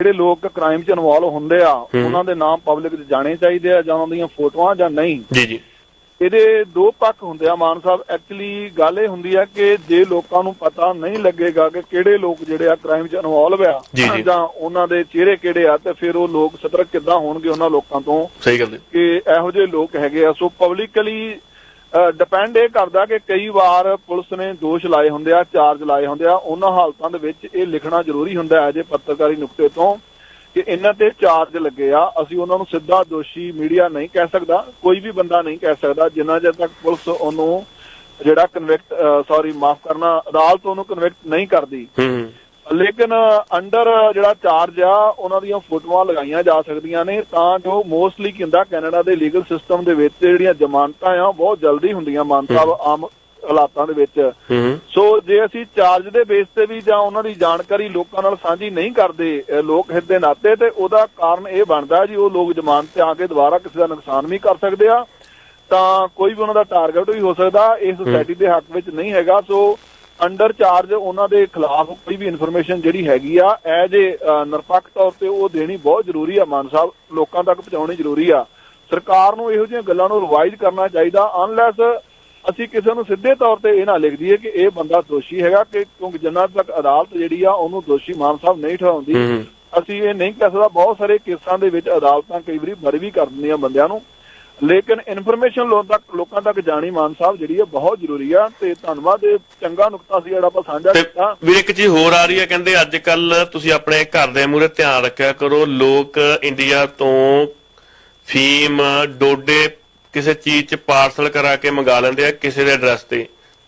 ਜਿਹੜੇ ਲੋਕ ਕ੍ਰਾਈਮ 'ਚ ਇਨਵੋਲਵ ਹੁੰਦੇ ਆ ਉਹਨਾਂ ਦੇ ਨਾਮ ਪਬਲਿਕ 'ਚ ਜਾਣੇ ਚਾਹੀਦੇ ਆ ਜਾਂ ਉਹਨਾਂ ਦੀਆਂ ਫੋਟੋਆਂ ਜਾਂ ਨਹੀਂ। ਜੀ ਜੀ। ਇਹਦੇ ਦੋ ਪੱਖ ਹੁੰਦੇ ਆ ਮਾਨ ਸਾਹਿਬ। ਐਕਚੁਅਲੀ ਗੱਲ ਇਹ ਹੁੰਦੀ ਆ ਕਿ ਜੇ ਲੋਕਾਂ ਨੂੰ ਪਤਾ ਨਹੀਂ ਲੱਗੇਗਾ ਕਿ ਕਿਹੜੇ ਲੋਕ ਜਿਹੜੇ ਆ ਕ੍ਰਾਈਮ 'ਚ ਇਨਵੋਲਵ ਆ ਜੀ, ਉਹਨਾਂ ਦੇ ਚਿਹਰੇ ਕਿਹੜੇ ਆ ਤੇ ਫਿਰ ਉਹ ਲੋਕ ਸਤਰਕ ਕਿੱਦਾਂ ਹੋਣਗੇ ਉਹਨਾਂ ਲੋਕਾਂ ਤੋਂ ਸਹੀ ਗੱਲ ਹੈ। ਕਿ ਇਹੋ ਜਿਹੇ ਲੋਕ ਹੈਗੇ ਆ। ਸੋ ਪਬਲਿਕਲੀ ਡਿਪੈਂਡ ਇਹ ਕਰਦਾ ਕਿ ਕਈ ਵਾਰ ਪੁਲਿਸ ਨੇ ਦੋਸ਼ ਲਾਏ ਹੁੰਦੇ ਆ ਚਾਰਜ ਲਾਏ ਹੁੰਦੇ ਆ। ਉਹਨਾਂ ਹਾਲਤਾਂ ਦੇ ਵਿੱਚ ਇਹ ਲਿਖਣਾ ਜ਼ਰੂਰੀ ਹੁੰਦਾ ਹੈ ਜੇ ਪੱਤਰਕਾਰੀ ਨੁਕਤੇ ਤੋਂ ਕਿ ਇਹਨਾਂ ਤੇ ਚਾਰਜ ਲੱਗੇ ਆ। ਅਸੀਂ ਉਹਨਾਂ ਨੂੰ ਸਿੱਧਾ ਦੋਸ਼ੀ ਮੀਡੀਆ ਨਹੀਂ ਕਹਿ ਸਕਦਾ, ਕੋਈ ਵੀ ਬੰਦਾ ਨਹੀਂ ਕਹਿ ਸਕਦਾ। ਜਿੰਨਾ ਚਿਰ ਤੱਕ ਪੁਲਿਸ ਉਹਨੂੰ ਜਿਹੜਾ ਕਨਵਿਕਟ ਸੌਰੀ ਮਾਫ ਕਰਨਾ, ਅਦਾਲਤ ਉਹਨੂੰ ਕਨਵਿਕਟ ਨਹੀਂ ਕਰਦੀ। ਲੇਕਿਨ ਅੰਡਰ ਜਿਹੜਾ ਚਾਰਜ ਆ ਉਹਨਾਂ ਦੀਆਂ ਫੋਟੋਆਂ ਲਗਾਈਆਂ ਜਾ ਸਕਦੀਆਂ ਨੇ ਤਾਂ ਜੋ ਮੋਸਟਲੀ ਕੀ ਹੁੰਦਾ ਕੈਨੇਡਾ ਦੇ ਲੀਗਲ ਸਿਸਟਮ ਦੇ ਵਿੱਚ ਜਿਹੜੀਆਂ ਜ਼ਮਾਨਤਾਂ ਆ ਬਹੁਤ ਜਲਦੀ ਹੁੰਦੀਆਂ ਮਾਨ ਸਾਹਿਬ ਆਮ ਹਾਲਾਤਾਂ ਦੇ ਵਿੱਚ। ਸੋ ਜੇ ਅਸੀਂ ਚਾਰਜ ਦੇ ਬੇਸ ਤੇ ਵੀ ਜਾਂ ਉਹਨਾਂ ਦੀ ਜਾਣਕਾਰੀ ਲੋਕਾਂ ਨਾਲ ਸਾਂਝੀ ਨਹੀਂ ਕਰਦੇ ਲੋਕ ਹਿੱਤ ਦੇ ਨਾਤੇ ਤੇ ਉਹਦਾ ਕਾਰਨ ਇਹ ਬਣਦਾ ਜੀ ਉਹ ਲੋਕ ਜ਼ਮਾਨਤ ਤੇ ਆ ਕੇ ਦੁਬਾਰਾ ਕਿਸੇ ਦਾ ਨੁਕਸਾਨ ਵੀ ਕਰ ਸਕਦੇ ਆ। ਤਾਂ ਕੋਈ ਵੀ ਉਹਨਾਂ ਦਾ ਟਾਰਗੇਟ ਵੀ ਹੋ ਸਕਦਾ ਇਹ ਸੋਸਾਇਟੀ ਦੇ ਹੱਕ ਵਿੱਚ ਨਹੀਂ ਹੈਗਾ। ਸੋ ਅੰਡਰ ਚਾਰਜ ਉਹਨਾਂ ਦੇ ਖਿਲਾਫ ਕੋਈ ਵੀ ਇਨਫੋਰਮੇਸ਼ਨ ਜਿਹੜੀ ਹੈਗੀ ਆ ਐਜ ਏ ਨਿਰਪੱਖ ਤੌਰ ਤੇ ਉਹ ਦੇਣੀ ਬਹੁਤ ਜ਼ਰੂਰੀ ਆ ਮਾਨ ਸਾਹਿਬ ਲੋਕਾਂ ਤੱਕ ਪਹੁੰਚਾਉਣੀ ਜ਼ਰੂਰੀ ਆ। ਸਰਕਾਰ ਨੂੰ ਇਹੋ ਜਿਹੀਆਂ ਗੱਲਾਂ ਨੂੰ ਰਿਵਾਈਜ਼ ਕਰਨਾ ਚਾਹੀਦਾ ਅਨਲੈਸ ਅਸੀਂ ਕਿਸੇ ਨੂੰ ਸਿੱਧੇ ਤੌਰ ਤੇ ਇਹ ਨਾ ਲਿਖ ਦਈਏ ਕਿ ਇਹ ਬੰਦਾ ਦੋਸ਼ੀ ਹੈਗਾ ਕਿ ਕਿਉਂਕਿ ਜਿੰਨਾ ਤੱਕ ਅਦਾਲਤ ਜਿਹੜੀ ਆ ਉਹਨੂੰ ਦੋਸ਼ੀ ਮਾਨ ਸਾਹਿਬ ਨਹੀਂ ਠਹਿਰਾਉਂਦੀ। ਅਸੀਂ ਇਹ ਨਹੀਂ ਕਹਿ ਸਕਦਾ ਬਹੁਤ ਸਾਰੇ ਕੇਸਾਂ ਦੇ ਵਿੱਚ ਅਦਾਲਤਾਂ ਕਈ ਵਾਰੀ ਬਰੀ ਵੀ ਕਰ ਦਿੰਦੀਆਂ ਬੰਦਿਆਂ ਨੂੰ। ਲੇਕਿਨ ਇਨਫੋਰਮੇਸ਼ਨ ਲੋਕਾਂ ਤੱਕ ਲੋਕਾਂ ਤੱਕ ਜਾਣੀ ਮਾਨ ਸਾਹਿਬ ਜਿਹੜੀ ਹੈ ਬਹੁਤ ਜ਼ਰੂਰੀ ਆ ਤੇ ਧੰਨਵਾਦ ਇਹ ਚੰਗਾ ਨੁਕਤਾ ਸੀ ਜਿਹੜਾ ਆਪਾਂ ਸਾਂਝਾ ਕੀਤਾ। ਵੀ ਇੱਕ ਚੀਜ਼ ਹੋਰ ਆ ਰਹੀ ਹੈ ਕਹਿੰਦੇ ਅੱਜ ਕੱਲ ਤੁਸੀਂ ਆਪਣੇ ਘਰ ਦੇ ਮੂਹਰੇ ਧਿਆਨ ਰੱਖਿਆ ਕਰੋ ਲੋਕ ਇੰਡੀਆ ਤੋਂ ਫੀਮ ਡੋਡੇ ਕਿਸੇ ਚੀਜ਼ 'ਚ ਪਾਰਸਲ ਕਰਾ ਕੇ ਮੰਗਾ ਲੈਂਦੇ ਆ ਕਿਸੇ ਦੇ ਐਡਰੈਸ ਤੇ।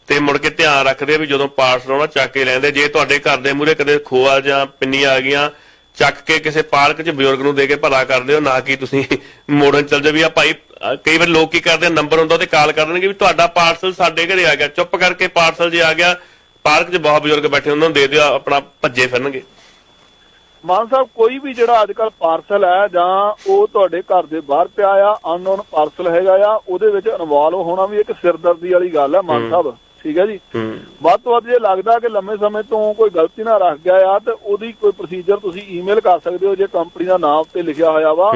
ਤੇ ਮੁੜ ਕੇ ਧਿਆਨ ਰੱਖਦੇ ਆ ਵੀ ਜਦੋਂ ਪਾਰਸਲ ਆਉਣਾ ਚੱਕ ਕੇ ਲੈਂਦੇ ਜੇ ਤੁਹਾਡੇ ਘਰ ਦੇ ਮੂਹਰੇ ਕਦੇ ਖੋਆ ਜਾਂ ਪਿੰਨੀ ਆ ਗਈਆਂ ਚੱਕ ਕੇ ਕਿਸੇ ਪਾਰਕ 'ਚ ਬਜ਼ੁਰਗ ਨੂੰ ਦੇ ਕੇ ਭਲਾ ਕਰਦੇ ਹੋ ਨਾ ਕਿ ਤੁਸੀਂ ਮੋੜਨ ਚਲ ਵੀ ਆ ਭਾਈ ਕਈ ਵਾਰ ਲੋਕ ਕੀ ਕਰਦੇ ਆ ਨੰਬਰ ਹੁੰਦਾ ਤੇ ਕਾਲ ਕਰ ਦੇਣਗੇ ਵੀ ਤੁਹਾਡਾ ਪਾਰਸਲ ਸਾਡੇ ਘਰੇ ਆ ਗਿਆ। ਚੁੱਪ ਕਰਕੇ ਪਾਰਸਲ ਜੇ ਆ ਗਿਆ ਪਾਰਕ 'ਚ ਬਹੁਤ ਬਜ਼ੁਰਗ ਬੈਠੇ ਉਹਨਾਂ ਨੂੰ ਦੇ ਦਿਓ ਆਪਣਾ ਭੱਜੇ ਫਿਰਨਗੇ। ਮਾਨ ਸਾਹਿਬ ਕੋਈ ਵੀ ਜਿਹੜਾ ਅੱਜ ਕੱਲ ਪਾਰਸਲ ਹੈ ਜਾਂ ਉਹ ਤੁਹਾਡੇ ਘਰ ਦੇ ਬਾਹਰ ਪਿਆ ਆ ਅਨਨੋਨ ਪਾਰਸਲ ਹੈਗਾ ਆ ਉਹਦੇ ਵਿੱਚ ਇਨਵੋਲਵ ਹੋਣਾ ਵੀ ਇੱਕ ਸਿਰਦਰਦੀ ਵਾਲੀ ਗੱਲ ਹੈ ਮਾਨ ਸਾਹਿਬ। ਠੀਕ ਹੈ ਜੀ? ਵੱਧ ਤੋਂ ਵੱਧ ਜੇ ਲੱਗਦਾ ਕਿ ਲੰਮੇ ਸਮੇਂ ਤੋਂ ਕੋਈ ਗਲਤੀ ਨਾ ਰੱਖ ਗਿਆ ਆ ਤੇ ਉਹਦੀ ਕੋਈ ਪ੍ਰੋਸੀਜਰ ਤੁਸੀਂ ਈਮੇਲ ਕਰ ਸਕਦੇ ਹੋ ਜੇ ਕੰਪਨੀ ਦਾ ਨਾਮ ਤੇ ਲਿਖਿਆ ਹੋਇਆ ਵਾ।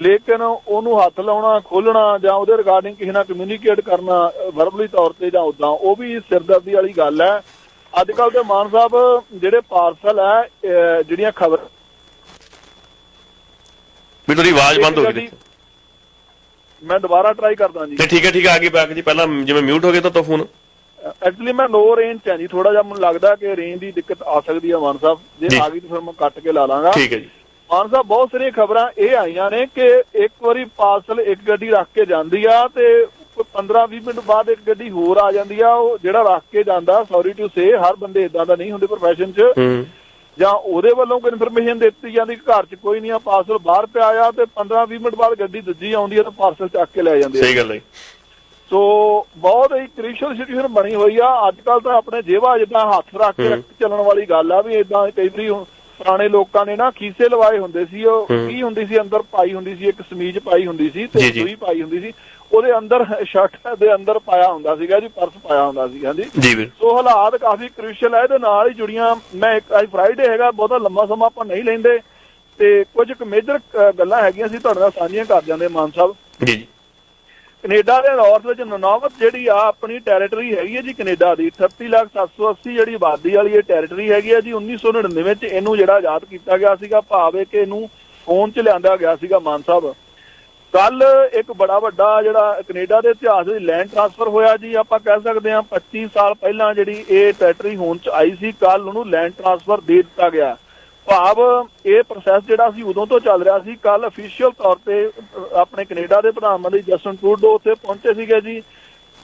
ਲੇਕਿਨ ਉਹਨੂੰ ਹੱਥ ਲਾਉਣਾ ਖੋਲਣਾ ਜਾਂ ਉਹਦੇ ਰਿਗਾਰਡਿੰਗ ਕਿਸੇ ਨਾਲ ਕਮਿਊਨੀਕੇਟ ਕਰਨਾ ਵਰਬਲੀ ਤੌਰ ਤੇ ਜਾਂ ਉਦਾਂ ਉਹ ਵੀ ਸਿਰਦਰਦੀ ਵਾਲੀ ਗੱਲ ਹੈ। ਅੱਜ ਕੱਲ ਦੇ ਮਾਨ ਸਾਹਿਬ ਜਿਹੜੇ ਪਾਰਸਲ ਹੈ ਜਿਹੜੀਆਂ ਖਬਰ ਵੀ ਤੁਹਾਡੀ ਆਵਾਜ਼ ਬੰਦ ਹੋ ਗਈ ਮੈਂ ਦੁਬਾਰਾ ਟਰਾਈ ਕਰਦਾ ਜੀ। ਤੇ ਠੀਕ ਹੈ ਠੀਕ ਹੈ ਆ ਗਈ ਬੈਕ ਜੀ। ਪਹਿਲਾਂ ਜਿਵੇਂ ਮਿਊਟ ਹੋ ਗਿਆ ਤਾਂ ਫੋਨ ਐਕਚੁਅਲੀ ਮੈਂ ਲੋ ਰੇਂਜ ਚ ਹਾਂ ਜੀ। ਥੋੜਾ ਜਿਹਾ ਮੈਨੂੰ ਲੱਗਦਾ ਕਿ ਰੇਂਜ ਦੀ ਦਿੱਕਤ ਆ ਸਕਦੀ ਹੈ ਮਾਨ ਸਾਹਿਬ। ਜੀ। ਜੇ। ਆ ਗਈ ਤਾਂ ਫਿਰ ਮੈਂ ਕੱਟ ਕੇ ਲਾ ਲਾਂਗਾ। ਠੀਕ ਹੈ ਜੀ। ਮਾਨ ਸਾਹਿਬ ਬਹੁਤ ਸਾਰੀਆਂ ਖਬਰਾਂ ਇਹ ਆਈਆਂ ਨੇ ਕਿ ਇੱਕ ਵਾਰੀ ਪਾਰਸਲ ਇੱਕ ਗੱਡੀ ਰੱਖ ਕੇ ਜਾਂਦੀ ਆ ਤੇ 15-20 ਮਿੰਟ ਬਾਅਦ ਇੱਕ ਗੱਡੀ ਹੋਰ ਆ ਜਾਂਦੀ ਆ ਉਹ ਜਿਹੜਾ ਰੱਖ ਕੇ ਜਾਂਦਾ ਸੌਰੀ ਟੂ ਸੇ ਹਰ ਬੰਦੇ ਇਦਾਂ ਦਾ ਨਹੀਂ ਹੁੰਦੇ ਪ੍ਰੋਫੈਸ਼ਨ 'ਚ। ਜਾਂ ਉਹਦੇ ਵੱਲੋਂ ਕੋਈ ਇਨਫੋਰਮੇਸ਼ਨ ਦਿੱਤੀ ਜਾਂਦੀ ਕਿ ਘਰ 'ਚ ਕੋਈ ਨਹੀਂ ਆ ਪਾਰਸਲ ਬਾਹਰ ਪਿਆ ਆ ਤੇ 15-20 ਮਿੰਟ ਬਾਅਦ ਗੱਡੀ ਦੂਜੀ ਆਉਂਦੀ ਆ ਤੇ ਪਾਰਸਲ ਚੱਕ ਕੇ ਲੈ ਜਾਂਦੇ ਆ। ਸਹੀ ਗੱਲ ਹੈ ਸੋ ਬਹੁਤ ਹੀ ਕ੍ਰਿਸ਼ੀਅਲ ਸਿਚੁਏਸ਼ਨ ਬਣੀ ਹੋਈ ਆ। ਅੱਜ ਕੱਲ ਤਾਂ ਆਪਣੇ ਜੇਵਾ ਜਿੱਦਾਂ ਹੱਥ ਰੱਖ ਕੇ ਚੱਲਣ ਵਾਲੀ ਗੱਲ ਆ ਵੀ ਇਦਾਂ ਕਈ ਵਾਰੀ ਹੁਣ ਪੁਰਾਣੇ ਲੋਕਾਂ ਨੇ ਨਾ ਖੀਸੇ ਲਵਾਏ ਹੁੰਦੇ ਸੀ ਉਹ। ਕੀ ਹੁੰਦੀ ਸੀ ਅੰਦਰ ਪਾਈ ਹੁੰਦੀ ਸੀ ਇੱਕ ਸਮੀਜ਼ ਪਾਈ ਹੁੰਦੀ ਸੀ ਤੇ। ਸੂਈ ਪਾਈ ਹੁੰਦੀ ਸੀ ਉਹਦੇ ਅੰਦਰ ਸ਼ਰਟ ਦੇ ਅੰਦਰ ਪਾਇਆ ਹੁੰਦਾ ਸੀਗਾ ਜੀ ਪਰਸ ਪਾਇਆ ਹੁੰਦਾ ਸੀ ਹਾਂਜੀ ਸੋ ਹਾਲਾਤ ਕਾਫੀ ਕ੍ਰਿਸ਼ੀਅਲ ਹੈ ਇਹਦੇ ਨਾਲ ਹੀ ਜੁੜੀਆਂ ਮੈਂ ਇੱਕ ਅੱਜ ਫਰਾਈਡੇ ਹੈਗਾ ਬਹੁਤਾ ਲੰਮਾ ਸਮਾਂ ਆਪਾਂ ਨਹੀਂ ਲੈਂਦੇ ਤੇ ਕੁਝ ਮੇਜਰ ਗੱਲਾਂ ਹੈਗੀਆਂ ਸੀ ਤੁਹਾਡੇ ਨਾਲ ਸਾਂਝੀਆਂ ਕਰ ਜਾਂਦੇ ਮਾਨ ਸਾਹਿਬ ਜੀ ਜੀ ਕੈਨੇਡਾ ਦੇ ਨਾਰਥ ਵਿੱਚ ਨਨਾਵਤ ਜਿਹੜੀ ਆ, ਆਪਣੀ ਟੈਰੀਟਰੀ ਹੈਗੀ ਹੈ ਜੀ ਕੈਨੇਡਾ ਦੀ। 38 ਲੱਖ 780 ਜਿਹੜੀ ਆਬਾਦੀ ਵਾਲੀ ਇਹ ਟੈਰੀਟਰੀ ਹੈਗੀ ਹੈ ਜੀ 1999 ਵਿੱਚ ਇਹਨੂੰ ਜਿਹੜਾ ਆਜ਼ਾਦ ਕੀਤਾ ਗਿਆ ਸੀਗਾ, ਭਾਵੇਂ ਕਿ ਇਹਨੂੰ ਫੋਨ 'ਚ ਲਿਆਂਦਾ ਗਿਆ ਸੀਗਾ ਮਾਨ ਸਾਹਿਬ। ਕੱਲ ਇੱਕ ਬੜਾ ਵੱਡਾ ਜਿਹੜਾ ਕੈਨੇਡਾ ਦੇ ਇਤਿਹਾਸ ਵਿੱਚ ਲੈਂਡ ਟ੍ਰਾਂਸਫਰ ਹੋਇਆ ਜੀ, ਆਪਾਂ ਕਹਿ ਸਕਦੇ ਹਾਂ 25 ਸਾਲ ਪਹਿਲਾਂ ਜਿਹੜੀ ਇਹ ਟੈਰੀਟਰੀ ਹੋਣ 'ਚ ਆਈ ਸੀ, ਕੱਲ ਉਹਨੂੰ ਲੈਂਡ ਟ੍ਰਾਂਸਫਰ ਦੇ ਦਿੱਤਾ ਗਿਆ। ਭਾਵ ਇਹ ਪ੍ਰੋਸੈਸ ਜਿਹੜਾ ਸੀ ਉਦੋਂ ਤੋਂ ਚੱਲ ਰਿਹਾ ਸੀ। ਕੱਲ ਅਫੀਸ਼ੀਅਲ ਤੌਰ ਤੇ ਆਪਣੇ ਕੈਨੇਡਾ ਦੇ ਪ੍ਰਧਾਨ ਮੰਤਰੀ ਜਸਟਨ ਟਰੂਡੋ ਉੱਥੇ ਪਹੁੰਚੇ ਸੀਗੇ ਜੀ।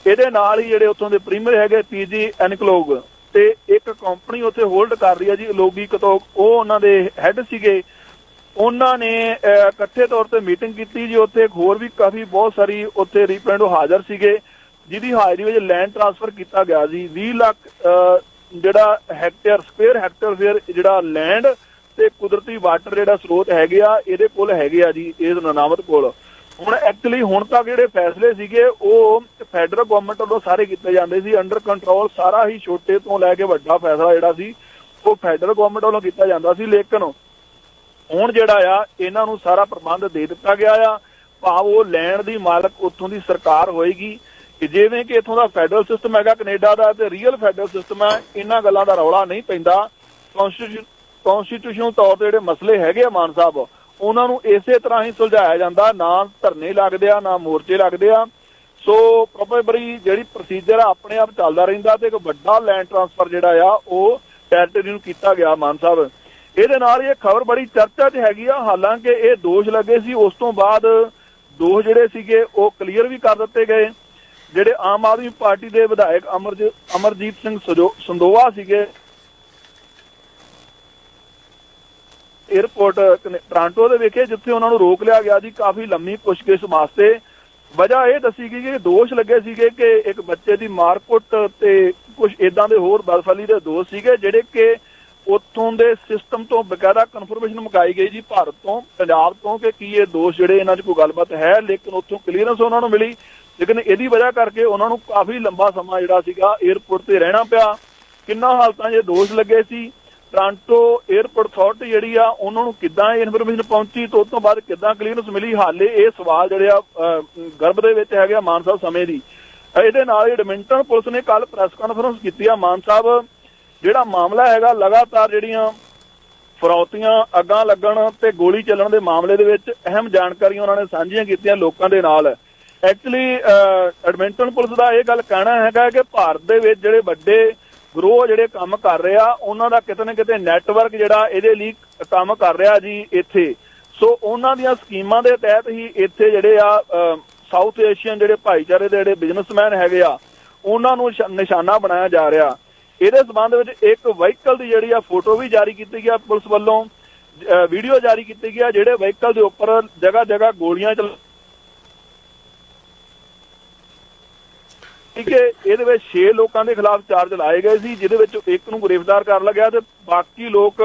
ਇਹਦੇ ਨਾਲ ਹੀ ਜਿਹੜੇ ਉੱਥੋਂ ਦੇ ਪ੍ਰੀਮੀਅਰ ਹੈਗੇ ਪੀਜੀ ਐਨਕਲੋਗ ਤੇ ਇੱਕ ਕੰਪਨੀ ਉੱਥੇ ਹੋਲਡ ਕਰ ਰਹੀ ਹੈ ਜੀ ਲੋਗੀ ਕਤੋਕ। ਉਹ ਉਹਨਾਂ ਦੇ ਹੈੱਡ ਸੀਗੇ। ਉਹਨਾਂ ਨੇ ਇਕੱਠੇ ਤੌਰ ਤੇ ਮੀਟਿੰਗ ਕੀਤੀ ਜੀ ਉੱਥੇ। ਹੋਰ ਵੀ ਕਾਫੀ ਬਹੁਤ ਸਾਰੀ ਉੱਥੇ ਰਿਪਰੈਜ਼ੈਂਟੇਟਿਵ ਹਾਜ਼ਰ ਸੀਗੇ, ਜਿਹਦੀ ਹਾਜ਼ਰੀ ਵਿੱਚ ਲੈਂਡ ਟ੍ਰਾਂਸਫਰ ਕੀਤਾ ਗਿਆ ਜੀ। 20 ਲੱਖ ਜਿਹੜਾ ਹੈਕਟੇਅਰ ਸਕੁਅਰ ਹੈਕਟੇਅਰ ਫਿਰ ਜਿਹੜਾ ਲੈਂਡ ਤੇ ਕੁਦਰਤੀ ਵਾਟਰ ਜਿਹੜਾ ਸਰੋਤ ਹੈਗੇ ਆ, ਇਹਦੇ ਕੋਲ ਹੈਗੇ ਆ ਜੀ ਇਸ ਨਨਾਵਤ ਕੋਲ। ਹੁਣ ਐਕਚੁਅਲੀ ਹੁਣ ਤੱਕ ਜਿਹੜੇ ਫੈਸਲੇ ਸੀਗੇ, ਉਹ ਫੈਡਰਲ ਗਵਰਨਮੈਂਟ ਵੱਲੋਂ ਸਾਰੇ ਕੀਤੇ ਜਾਂਦੇ ਸੀ। ਅੰਡਰ ਕੰਟਰੋਲ ਸਾਰਾ ਹੀ ਛੋਟੇ ਤੋਂ ਲੈ ਕੇ ਵੱਡਾ ਫੈਸਲਾ ਜਿਹੜਾ ਸੀ, ਉਹ ਫੈਡਰਲ ਗਵਰਨਮੈਂਟ ਵੱਲੋਂ ਕੀਤਾ ਜਾਂਦਾ ਸੀ। ਲੇਕਿਨ ਹੁਣ ਜਿਹੜਾ ਆ, ਇਹਨਾਂ ਨੂੰ ਸਾਰਾ ਪ੍ਰਬੰਧ ਦੇ ਦਿੱਤਾ ਗਿਆ ਆ। ਭਾਵ ਉਹ ਲੈਣ ਦੀ ਮਾਲਕ ਉੱਥੋਂ ਦੀ ਸਰਕਾਰ ਹੋਏਗੀ। ਜਿਵੇਂ ਕਿ ਇੱਥੋਂ ਦਾ ਫੈਡਰਲ ਸਿਸਟਮ ਹੈਗਾ, ਕੈਨੇਡਾ ਦਾ ਤੇ ਰੀਅਲ ਫੈਡਰਲ ਸਿਸਟਮ ਹੈ, ਇਹਨਾਂ ਗੱਲਾਂ ਦਾ ਰੌਲਾ ਨਹੀਂ ਪੈਂਦਾ। ਕਨਸਟੀਟਿਊਸ਼ਨਲ ਤੌਰ ਤੇ ਜਿਹੜੇ ਮਸਲੇ ਹੈਗੇ ਆ ਮਾਨ ਸਾਹਿਬ, ਉਹਨਾਂ ਨੂੰ ਇਸੇ ਤਰ੍ਹਾਂ ਹੀ ਸੁਲਝਾਇਆ ਜਾਂਦਾ, ਨਾ ਧਰਨੇ ਲੱਗਦੇ ਆ, ਨਾ ਮੋਰਚੇ ਲੱਗਦੇ ਆ। ਸੋ ਪ੍ਰੋਬੇਬਲੀ ਜਿਹੜੀ ਪ੍ਰੋਸੀਜਰ ਆ, ਆਪਣੇ ਆਪ ਚੱਲਦਾ ਰਹਿੰਦਾ ਤੇ ਇੱਕ ਵੱਡਾ ਲੈਂਡ ਟ੍ਰਾਂਸਫਰ ਜਿਹੜਾ ਆ, ਉਹ ਟੈਰੀਟਰੀ ਨੂੰ ਕੀਤਾ ਗਿਆ ਮਾਨ ਸਾਹਿਬ। ਇਹਦੇ ਨਾਲ ਇਹ ਖਬਰ ਬੜੀ ਚਰਚਾ 'ਚ ਹੈਗੀ ਆ, ਹਾਲਾਂਕਿ ਇਹ ਦੋਸ਼ ਲੱਗੇ ਸੀ, ਉਸ ਤੋਂ ਬਾਅਦ ਦੋਸ਼ ਜਿਹੜੇ ਸੀਗੇ, ਉਹ ਕਲੀਅਰ ਵੀ ਕਰ ਦਿੱਤੇ ਗਏ। ਜਿਹੜੇ ਆਮ ਆਦਮੀ ਪਾਰਟੀ ਦੇ ਵਿਧਾਇਕ ਅਮਰਜ, ਅਮਰਜੀਤ ਸਿੰਘ ਸੰਦੋਆ ਸੀਗੇ 에ਅਰਪੋਰਟ ਕਨੇ- ਦੇ ਵਿਖੇ, ਜਿੱਥੇ ਉਹਨਾਂ ਨੂੰ ਰੋਕ ਲਿਆ ਗਿਆ ਜੀ ਕਾਫੀ ਲੰਮੀ ਪੁੱਛਗਿੱਛ ਵਾਸਤੇ। ਵਜ੍ਹਾ ਇਹ ਦੱਸੀ ਗਈ ਕਿ ਦੋਸ਼ ਲੱਗੇ ਸੀਗੇ ਕਿ ਇੱਕ ਬੱਚੇ ਦੀ ਮਾਰਕੁੱਟ ਤੇ ਕੁਝ ਇਦਾਂ ਦੇ ਹੋਰ ਬਦਫਲੀ ਦੇ ਦੋਸ਼ ਸੀਗੇ, ਜਿਹੜੇ ਕਿ ਉੱਥੋਂ ਦੇ ਸਿਸਟਮ ਤੋਂ ਬਕਾਇਦਾ ਕਨਫਰਮੇਸ਼ਨ ਮੰਗਾਈ ਗਈ ਜੀ, ਭਾਰਤ ਤੋਂ, ਪੰਜਾਬ ਤੋਂ, ਕਿ ਕੀ ਇਹ ਦੋਸ਼ ਜਿਹੜੇ ਇਹਨਾਂ 'ਚ ਕੋਈ ਗੱਲਬਾਤ ਹੈ, ਲੇਕਿਨ ਉੱਥੋਂ ਕਲੀਅਰੈਂਸ ਉਹਨਾਂ ਨੂੰ ਮਿਲੀ। ਲੇਕਿਨ ਇਹਦੀ ਵਜ੍ਹਾ ਕਰਕੇ ਉਹਨਾਂ ਨੂੰ ਕਾਫੀ ਲੰਬਾ ਸਮਾਂ ਜਿਹੜਾ ਸੀਗਾ 에ਅਰਪੋਰਟ ਤੇ ਰਹਿਣਾ ਪਿਆ। ਕਿੰਨਾ ਹਾਲਤਾਂ 'ਚ ਦੋਸ਼ ਲੱਗੇ ਸੀ ਟ੍ਰਾਂਟੋ 에ਅਰਪੋਰਟ ਅਥਾਰਟੀ ਜਿਹੜੀ ਆ, ਉਹਨਾਂ ਨੂੰ ਕਿੱਦਾਂ ਇਹ ਇਨਫੋਰਮੇਸ਼ਨ ਪਹੁੰਚੀ ਤੋਂ ਉਸ ਤੋਂ ਬਾਅਦ ਕਿੱਦਾਂ ਕਲੀਅਰੈਂਸ ਮਿਲੀ? ਹਾਲੇ ਇਹ ਸਵਾਲ ਜਿਹੜੇ ਆ ਗਰਭ ਦੇ ਵਿੱਚ ਹੈਗੇ ਮਾਨ ਸਾਹਿਬ ਸਮੇਂ ਦੀ। ਇਹਦੇ ਨਾਲ ਹੀ ਐਡਮਿੰਟਨ ਪੁਲਿਸ ਨੇ ਕੱਲ ਪ੍ਰੈਸ ਕਾਨਫਰੰਸ ਕੀਤੀ ਆ ਮਾਨ ਸਾਹਿਬ। ਜਿਹੜਾ ਮਾਮਲਾ ਹੈਗਾ, ਲਗਾਤਾਰ ਜਿਹੜੀਆਂ ਫਰੌਤੀਆਂ ਅੱਗਾਂ ਲੱਗਣ ਤੇ ਗੋਲੀ ਚੱਲਣ ਦੇ ਮਾਮਲੇ ਦੇ ਵਿੱਚ ਅਹਿਮ ਜਾਣਕਾਰੀਆਂ ਉਹਨਾਂ ਨੇ ਸਾਂਝੀਆਂ ਕੀਤੀਆਂ ਲੋਕਾਂ ਦੇ ਨਾਲ। ਐਕਚੁਅਲੀ ਐਡਮਿੰਟਨ ਪੁਲਿਸ ਦਾ ਇਹ ਗੱਲ ਕਹਿਣਾ ਹੈਗਾ ਕਿ ਭਾਰਤ ਦੇ ਵਿੱਚ ਜਿਹੜੇ ਵੱਡੇ ਗਰੋਹ ਜਿਹੜੇ ਕੰਮ ਕਰ ਰਹੇ ਆ ਉਹਨਾਂ ਦਾ ਕਿਤੇ ਨਾ ਕਿਤੇ ਨੈਟਵਰਕ ਜਿਹੜਾ ਇਹਦੇ ਲਈ ਕੰਮ ਕਰ ਰਿਹਾ ਜੀ ਇੱਥੇ। ਸੋ ਉਹਨਾਂ ਦੀਆਂ ਸਕੀਮਾਂ ਦੇ ਤਹਿਤ ਹੀ ਇੱਥੇ ਜਿਹੜੇ ਆ ਸਾਊਥ ਏਸ਼ੀਅਨ ਜਿਹੜੇ ਭਾਈਚਾਰੇ ਦੇ ਜਿਹੜੇ ਬਿਜ਼ਨਸਮੈਨ ਹੈਗੇ ਆ, ਉਹਨਾਂ ਨੂੰ ਨਿਸ਼ਾਨਾ ਬਣਾਇਆ ਜਾ ਰਿਹਾ। ਇਹਦੇ ਸਬੰਧ ਵਿੱਚ ਇੱਕ ਵਹੀਕਲ ਦੀ ਜਿਹੜੀ ਆ ਫੋਟੋ ਵੀ ਜਾਰੀ ਕੀਤੀ ਗਈ ਆ ਪੁਲਿਸ ਵੱਲੋਂ ਵੀਡੀਓ ਜਾਰੀ ਕੀਤੀ ਗਈ ਆ, ਜਿਹੜੇ ਵਹੀਕਲ ਦੇ ਉੱਪਰ ਜਗ੍ਹਾ ਜਗ੍ਹਾ ਗੋਲੀਆਂ ਚਲਾ ਠੀਕ ਹੈ, ਇਹਦੇ ਵਿੱਚ 6 ਲੋਕਾਂ ਦੇ ਖਿਲਾਫ ਚਾਰਜ ਲਾਏ ਗਏ ਸੀ, ਜਿਹਦੇ ਵਿੱਚ ਇੱਕ ਨੂੰ ਗ੍ਰਿਫਤਾਰ ਕਰ ਲਿਆ ਗਿਆ ਤੇ ਬਾਕੀ ਲੋਕ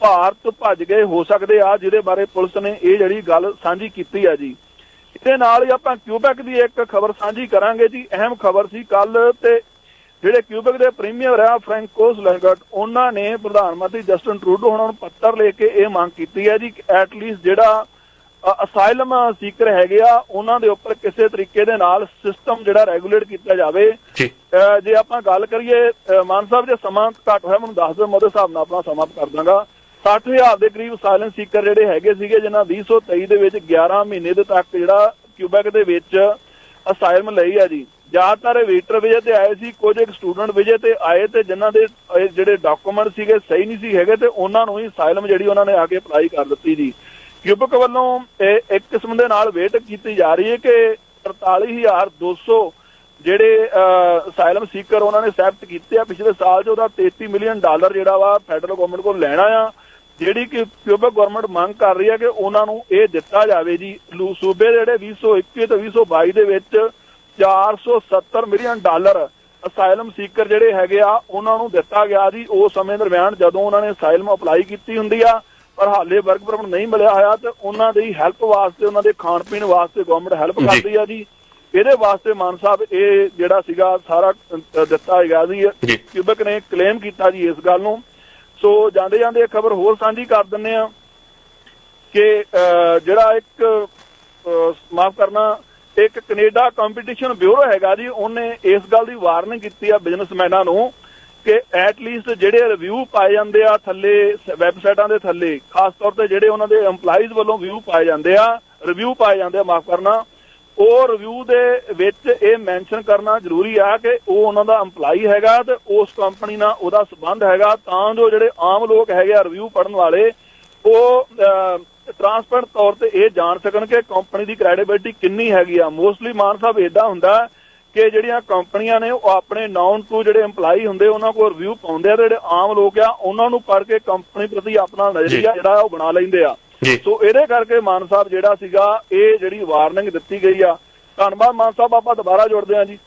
ਭਾਰਤ ਭੱਜ ਗਏ, ਹੋ ਸਕਦੇ ਆ, ਜਿਹਦੇ ਬਾਰੇ ਪੁਲਿਸ ਨੇ ਇਹ ਜਿਹੜੀ ਗੱਲ ਸਾਂਝੀ ਕੀਤੀ ਆ ਜੀ। ਇਹਦੇ ਨਾਲ ਹੀ ਆਪਾਂ ਕਿਊਬੈਕ ਦੀ ਇੱਕ ਖਬਰ ਸਾਂਝੀ ਕਰਾਂਗੇ ਜੀ, ਅਹਿਮ ਖਬਰ ਸੀ ਕੱਲ ਤੇ ਜਿਹੜੇ ਕਿਊਬੈਕ ਦੇ ਪ੍ਰੀਮੀਅਰ ਆ ਫ੍ਰੈਂਕੋਸ ਲੈਂਗਟ ਉਹਨਾਂ ਨੇ ਪ੍ਰਧਾਨ ਮੰਤਰੀ ਜਸਟਨ ਟਰੂਡੋ ਉਹਨਾਂ ਨੂੰ ਪੱਤਰ ਲੈ ਕੇ ਇਹ ਮੰਗ ਕੀਤੀ ਹੈ ਜੀ ਕਿ ਐਟਲੀਸਟ ਜਿਹੜਾ ਅਸਾਈਲਮ ਸੀਕਰ ਹੈਗੇ ਆ ਉਹਨਾਂ ਦੇ ਉੱਪਰ ਕਿਸੇ ਤਰੀਕੇ ਦੇ ਨਾਲ ਸਿਸਟਮ ਜਿਹੜਾ ਰੈਗੂਲੇਟ ਕੀਤਾ ਜਾਵੇ। ਜੀ। ਆਪਾਂ ਗੱਲ ਕਰੀਏ ਮਾਨ ਸਾਹਿਬ ਜੇ ਸਮਾਂ ਘੱਟ ਹੋਇਆ ਮੈਨੂੰ ਦੱਸ ਦਿਓ ਮੈਂ ਉਹਦੇ ਹਿਸਾਬ ਨਾਲ ਆਪਣਾ ਸਮਾਂ ਕਰ ਦਾਂਗਾ। 60000 ਦੇ ਕਰੀਬ ਸਾਇਲੈਂਸ ਸੀਕਰ ਜਿਹੜੇ ਹੈਗੇ ਸੀਗੇ ਜਿਨ੍ਹਾਂ 2023 ਦੇ ਵਿੱਚ 11 ਮਹੀਨੇ ਦੇ ਤੱਕ ਜਿਹੜਾ ਕਿਊਬੈਕ ਦੇ ਵਿੱਚ ਅਸਾਈਲਮ ਲਈ ਆ ਜੀ। ਜ਼ਿਆਦਾਤਰ ਵੇਟਰ ਵਿਜੇ ਤੇ ਆਏ ਸੀ ਕੁਝ ਇੱਕ ਸਟੂਡੈਂਟ ਵਿਜੇ ਤੇ ਆਏ ਤੇ ਜਿਨ੍ਹਾਂ ਦੇ ਜਿਹੜੇ ਡਾਕੂਮੈਂਟ ਸੀਗੇ ਸਹੀ ਨਹੀਂ ਸੀ ਹੈਗੇ ਤੇ ਉਹਨਾਂ ਨੂੰ ਹੀ ਅਸਾਈਲਮ ਜਿਹੜੀ ਉਹਨਾਂ ਨੇ ਆ ਕੇ ਅਪਲਾਈ ਕਰ ਦਿੱਤੀ ਜੀ। ਕਿਊਬਕ ਵੱਲੋਂ ਇਹ ਇੱਕ ਕਿਸਮ ਦੇ ਨਾਲ ਵੇਟ ਕੀਤੀ ਜਾ ਰਹੀ ਹੈ ਕਿ 43200 ਜਿਹੜੇ ਅਸਾਈਲਮ ਸੀਕਰ ਉਹਨਾਂ ਨੇ ਸੈਪਟ ਕੀਤੇ ਆ। ਪਿਛਲੇ ਸਾਲ 'ਚ ਉਹਦਾ 33 ਮਿਲੀਅਨ ਡਾਲਰ ਜਿਹੜਾ ਵਾ ਫੈਡਰਲ ਗਵਰਨਮੈਂਟ ਕੋਲ ਲੈਣਾ ਆ। ਜਿਹੜੀ ਕਿ ਕਿਊਬਕ ਗਵਰਨਮੈਂਟ ਮੰਗ ਕਰ ਰਹੀ ਹੈ ਕਿ ਉਹਨਾਂ ਨੂੰ ਇਹ ਦਿੱਤਾ ਜਾਵੇ ਜੀ। ਸੂਬੇ ਦੇ ਜਿਹੜੇ 2021 ਤੇ 2022 ਦੇ ਵਿੱਚ 470 ਮਿਲੀਅਨ ਡਾਲਰ ਅਸਾਈਲਮ ਸੀਕਰ ਜਿਹੜੇ ਹੈਗੇ ਆ, ਉਹਨਾਂ ਨੂੰ ਦਿੱਤਾ ਗਿਆ ਜੀ। ਉਸ ਸਮੇਂ ਦਰਮਿਆਨ ਜਦੋਂ ਉਹਨਾਂ ਨੇ ਅਸਾਈਲਮ ਅਪਲਾਈ ਕੀਤੀ ਹੁੰਦੀ ਆ ਪਰ ਹਾਲੇ ਵਰਕ ਪਰਮਿਟ ਨਹੀਂ ਮਿਲਿਆ ਹੋਇਆ ਤੇ ਉਹਨਾਂ ਦੀ ਹੈਲਪ ਵਾਸਤੇ ਉਹਨਾਂ ਦੇ ਖਾਣ ਪੀਣ ਵਾਸਤੇ ਗਵਰਨਮੈਂਟ ਹੈਲਪ। ਕਰਦੀ ਆ ਜੀ ਇਹਦੇ ਵਾਸਤੇ ਮਾਨ ਸਾਹਿਬ ਇਹ ਜਿਹੜਾ ਸੀਗਾ ਸਾਰਾ ਦਿੱਤਾ ਹੈਗਾ ਜੀ। ਕਿਊਬਕ ਨੇ ਕਲੇਮ ਕੀਤਾ ਜੀ ਇਸ ਗੱਲ ਨੂੰ ਸੋ ਜਾਂਦੇ ਜਾਂਦੇ ਇੱਕ ਖਬਰ ਹੋਰ ਸਾਂਝੀ ਕਰ ਦਿੰਨੇ ਆ ਕਿ ਜਿਹੜਾ ਇੱਕ ਮਾਫ ਕਰਨਾ ਇੱਕ ਕੈਨੇਡਾ ਕੰਪੀਟੀਸ਼ਨ ਬਿਊਰੋ ਹੈਗਾ ਜੀ ਉਹਨੇ ਇਸ ਗੱਲ ਦੀ ਵਾਰਨਿੰਗ ਕੀਤੀ ਆ ਬਿਜ਼ਨਸਮੈਨਾਂ ਨੂੰ ਕਿ ਐਟ ਲੀਸਟ ਜਿਹੜੇ ਰਿਵਿਊ ਪਾਏ ਜਾਂਦੇ ਆ ਥੱਲੇ ਵੈਬਸਾਈਟਾਂ ਦੇ ਥੱਲੇ, ਖਾਸ ਤੌਰ ਤੇ ਜਿਹੜੇ ਉਹਨਾਂ ਦੇ EMPLOYEES ਵੱਲੋਂ ਵਿਊ ਪਾਏ ਜਾਂਦੇ ਆ ਰਿਵਿਊ ਪਾਏ ਜਾਂਦੇ ਆ, ਮਾਫ ਕਰਨਾ, ਉਹ ਰਿਵਿਊ ਦੇ ਵਿੱਚ ਇਹ ਮੈਂਸ਼ਨ ਕਰਨਾ ਜ਼ਰੂਰੀ ਆ ਕਿ ਉਹ ਉਹਨਾਂ ਦਾ EMPLOYEE ਹੈਗਾ ਤੇ ਉਸ ਕੰਪਨੀ ਨਾਲ ਉਹਦਾ ਸਬੰਧ ਹੈਗਾ, ਤਾਂ ਜੋ ਜਿਹੜੇ ਆਮ ਲੋਕ ਹੈਗੇ ਆ ਰਿਵਿਊ ਪੜਨ ਵਾਲੇ, ਉਹ ਟ੍ਰਾਂਸਪੇਰੈਂਟ ਤੌਰ ਤੇ ਇਹ ਜਾਣ ਸਕਣ ਕਿ ਕੰਪਨੀ ਦੀ ਕ੍ਰੈਡੀਬਿਲਟੀ ਕਿੰਨੀ ਹੈਗੀ ਆ। ਮੋਸਟਲੀ ਮਾਨ ਸਾਹਿਬ ਇਦਾਂ ਹੁੰਦਾ ਕਿ ਜਿਹੜੀਆਂ ਕੰਪਨੀਆਂ ਨੇ ਉਹ ਆਪਣੇ ਨਾਉਨ ਟੂ ਜਿਹੜੇ EMPLOYEE ਹੁੰਦੇ ਉਹਨਾਂ ਕੋਲ ਰਿਵਿਊ ਪਾਉਂਦੇ ਆ ਜਿਹੜੇ ਆਮ ਲੋਕ ਆ ਉਹਨਾਂ ਨੂੰ ਪੜ੍ਹ ਕੇ ਕੰਪਨੀ ਪ੍ਰਤੀ ਆਪਣਾ ਨਜ਼ਰੀਆ ਜਿਹੜਾ ਉਹ ਬਣਾ ਲੈਂਦੇ ਆ। ਸੋ ਇਹਦੇ ਕਰਕੇ ਮਾਨ ਸਾਹਿਬ ਜਿਹੜਾ ਸੀਗਾ ਇਹ ਜਿਹੜੀ ਵਾਰਨਿੰਗ ਦਿੱਤੀ ਗਈ ਆ। ਧੰਨਵਾਦ ਮਾਨ ਸਾਹਿਬ ਆਪਾਂ ਦੁਬਾਰਾ ਜੁੜਦੇ ਹਾਂ ਜੀ।